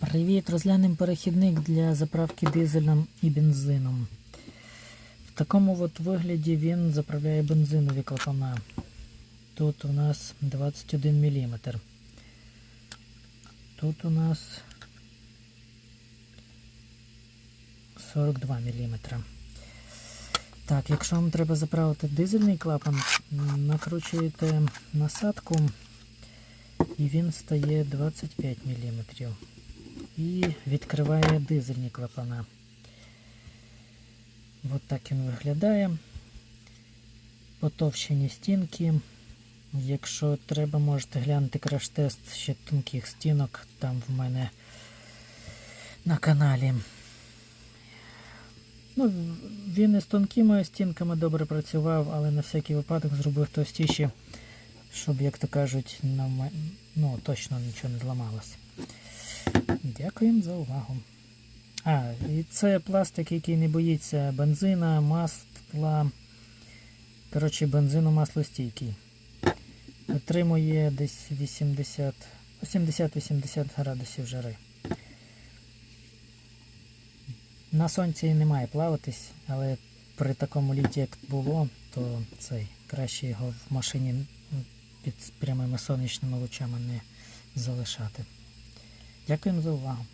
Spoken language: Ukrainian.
Привіт! Розглянемо перехідник для заправки дизелем і бензином. В такому от вигляді він заправляє бензинові клапана. Тут у нас 21 мм. Тут у нас 42 мм. Так, якщо вам треба заправити дизельний клапан, накручуєте насадку і він стає 25 мм. І відкриває дизельні клапана. От так він виглядає. Потовщені стінки. Якщо треба, можете глянути краш-тест ще тонких стінок там в мене на каналі. Ну, він із тонкими стінками добре працював, але на всякий випадок зробив товстіші, щоб, як то кажуть, на ну, точно нічого не зламалося. Дякуємо за увагу. А, і це пластик, який не боїться бензина, масла. Коротше, бензину маслостійкий. Витримує десь 80 80-80 градусів жари. На сонці не має плаватись, але при такому літі, як було, то цей краще його в машині під прямими сонячними лучами не залишати. Дякуємо за увагу.